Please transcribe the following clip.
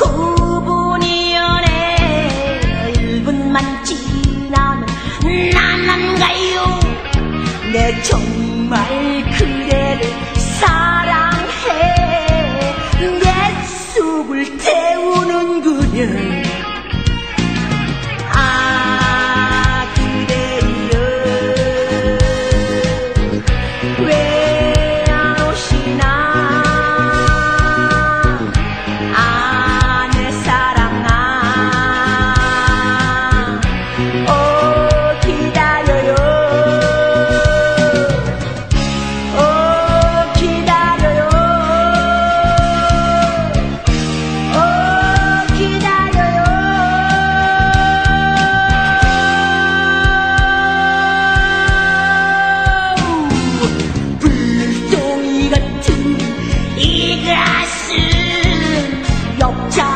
1분이 지나고 9분이 연애. 1분만 지나면 난안 가요? 내 정말 그대를 사랑해. 내 속을 태우는 그녀 要家。